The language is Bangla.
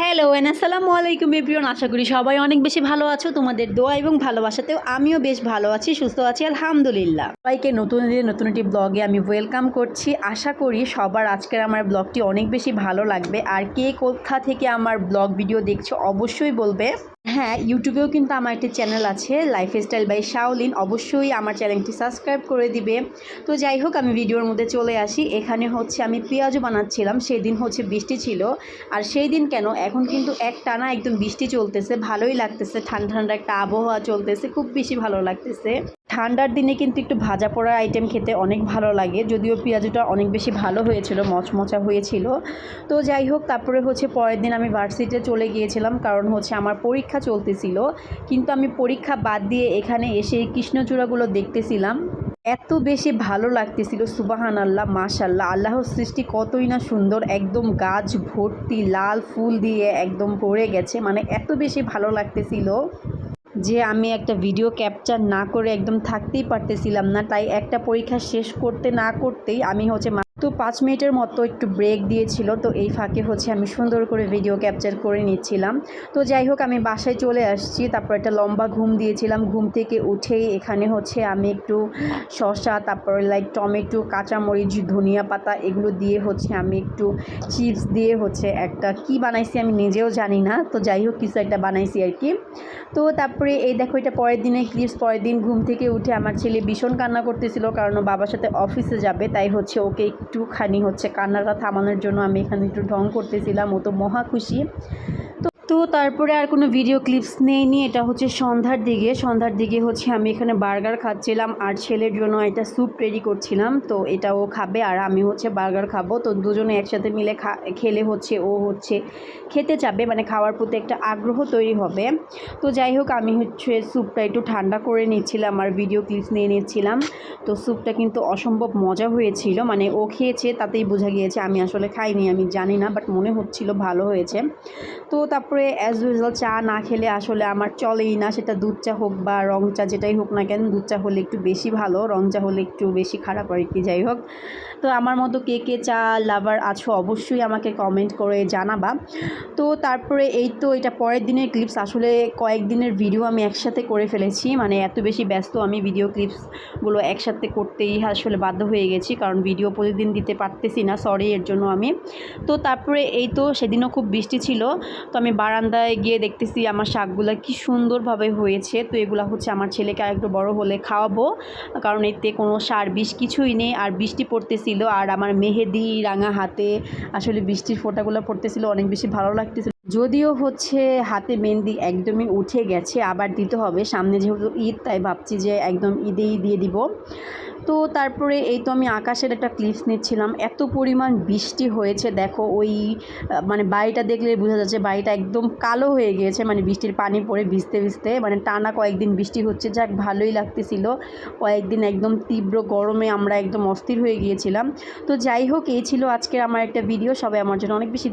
হ্যালো এন আসসালামু আলাইকুম এভরিওয়ান আশা করি সবাই অনেক বেশি ভালো আছো। তোমাদের দোয়া এবং ভালোবাসাতেও আমিও বেশ ভালো আছি, সুস্থ আছি, আলহামদুলিল্লাহ। সবাইকে নতুন দিনে, নতুন একটি ব্লগে আমি ওয়েলকাম করছি। আশা করি সবার আজকের আমার ব্লগটি অনেক বেশি ভালো লাগবে। আর কে কোথা থেকে আমার ব্লগ ভিডিও দেখছ অবশ্যই বলবে। হ্যাঁ ইউটিউবেও কিন্তু আমার একটি চ্যানেল আছে লাইফ স্টাইল বাই শাওলিন অবশ্যই আমার চ্যানেলটি সাবস্ক্রাইব করে দিবে। তো যাই হোক, আমি ভিডিওর মধ্যে চলে আসি। এখানে হচ্ছে আমি পেঁয়াজও বানাচ্ছিলাম সেই দিন হচ্ছে বৃষ্টি ছিল। আর সেই দিন কেন? এখন কিন্তু এক টানা একদম বৃষ্টি চলতেছে, ভালোই লাগতেছে। ঠান্ডা ঠান্ডা একটা আবহাওয়া চলতেছে, খুব বেশি ভালো লাগতেছে। ঠান্ডার দিনে কিন্তু একটু ভাজা পোড়া আইটেম খেতে অনেক ভালো লাগে। যদিও পেঁয়াজটা অনেক বেশি ভালো হয়েছিল, মচমচা হয়েছিল। তো যাই হোক, তারপরে হচ্ছে পরের দিন আমি ভার্সিটিতে চলে গিয়েছিলাম, কারণ হচ্ছে আমার পরীক্ষা চলতেছিল। কিন্তু আমি পরীক্ষা বাদ দিয়ে এখানে এসে কৃষ্ণচূড়াগুলো দেখতেছিলাম। এত বেশি ভালো লাগতেছিল সুবাহান আল্লাহ মাশাল্লাহ আল্লাহর সৃষ্টি কতই না সুন্দর। একদম গাছ ভর্তি, লাল ফুল দিয়ে একদম পড়ে গেছে মানে এত বেশি ভালো লাগতেছিল। যে আমি একটা ভিডিও ক্যাপচার না করে একদম থাকতেই পারতেছিলাম না, তাই একটা পরীক্ষা শেষ করতে না করতেই আমি হচ্ছে তো পাঁচ মিনিটের মতো একটু ব্রেক দিয়েছিল, তো এই ফাঁকে হচ্ছে আমি সুন্দর করে ভিডিও ক্যাপচার করে নিচ্ছিলাম। তো যাই হোক, আমি বাসায় চলে আসছি, তারপর একটা লম্বা ঘুম দিয়েছিলাম। ঘুম থেকে উঠেই এখানে হচ্ছে আমি একটু শসা, তারপরে লাইক টমেটো, কাঁচামরিচ, ধনিয়া পাতা এগুলো দিয়ে হচ্ছে আমি একটু চিপস দিয়ে হচ্ছে একটা কি বানাইছি আমি নিজেও জানি না, তো যাই হোক, কিছু একটা বানাইছি আর কি। তো তারপরে এই দেখো, এটা পরের দিনে ক্লিপস পরের দিন ঘুম থেকে উঠে আমার ছেলে ভীষণ কান্না করতেছিল, কারণ বাবার সাথে অফিসে যাবে, তাই হচ্ছে ওকে একটুখানি হচ্ছে কান্নাটা থামানোর জন্য আমি এখানে একটু ঢং করতেছিলাম ও তো মহা খুশি। তো তারপরে আর কোনো ভিডিও ক্লিপস নেইনি, এটা হচ্ছে সন্ধ্যার দিকে। সন্ধ্যার দিকে হচ্ছে আমি এখানে বার্গার খাচ্ছিলাম, আর ছেলের জন্য এটা স্যুপ রেডি করছিলাম, তো এটা ও খাবে, আর আমি হচ্ছে বার্গার খাব। তো দুজনে একসাথে মিলে খেলে হচ্ছে ও হচ্ছে খেতে চাবে মানে খাওয়ার প্রতি একটা আগ্রহ তৈরি হবে। তো যাই হোক, আমি হচ্ছে স্যুপটা একটু ঠান্ডা করে নিচ্ছিলাম, আর ভিডিও ক্লিপস নিয়ে নিচ্ছিলাম। তো স্যুপটা কিন্তু অসম্ভব মজা হয়েছিল মানে ও খেয়েছে, তাতেই বোঝা গিয়েছে আমি আসলে খাইনি, আমি জানি না বাট মনে হচ্ছিল ভালো হয়েছে। তো তারপরে অ্যাজ ইউজুয়াল চা না খেলে আসলে আমার চলেই না। সেটা দুধ চা হোক বা রং চা যেটাই হোক না কেন, দুধ চা হলে একটু বেশি ভালো, রং চা হলে একটু বেশি খারাপ আর কি, যাই হোক। তো আমার মতো কে কে চা লাভার আছো অবশ্যই আমাকে কমেন্ট করে জানাবা। তো তারপরে এই তো এটা পরের দিনের ক্লিপস আসলে কয়েকদিনের ভিডিও আমি একসাথে করে ফেলেছি। মানে এত বেশি ব্যস্ত আমি ভিডিও ক্লিপসগুলো একসাথে করতেই আসলে বাধ্য হয়ে গেছি, কারণ ভিডিও প্রতিদিন দিতে পারতেছি না সরি এর জন্য আমি। তো তারপরে এই তো সেদিনও খুব বৃষ্টি ছিল, তো আমি বারান্দায় গিয়ে দেখতেছি আমার শাকগুলো কি সুন্দরভাবে হয়েছে। তো এগুলো হচ্ছে আমার ছেলেকে আরেকটু বড় হলে খাওয়াবো। কারণ এতে কোনো সার বিষ কিছুই নেই আর বৃষ্টি পড়তেছিল। আর আমার মেহেদি রাঙা হাতে আসলে বৃষ্টির ফোঁটাগুলো পড়তেছিল। অনেক বেশি ভালো লাগতেছিল। যদিও হচ্ছে হাতে মেহেন্দি একদমই উঠে গেছে, আবার দিতে হবে। সামনে যেহেতু ঈদ, তাই ভাবছি যে একদম ঈদেই দিয়ে দিব। তো তারপরে এই তো আমি আকাশের একটা ক্লিপস নিচ্ছিলাম। এত পরিমাণ বৃষ্টি হয়েছে, দেখো ওই মানে বাড়িটা দেখলে বোঝা যাচ্ছে বাড়িটা একদম কালো হয়ে গিয়েছে। মানে বৃষ্টির পানি পড়ে ভিজতে ভিজতে মানে টানা কয়েকদিন বৃষ্টি হচ্ছে, যাক ভালোই লাগতেছিল। কয়েকদিন একদম তীব্র গরমে আমরা একদম অস্থির হয়ে গিয়েছিলাম। তো যাই হোক, এই ছিল আজকের আমার একটা ভিডিও সবাই আমার জন্য অনেক বেশি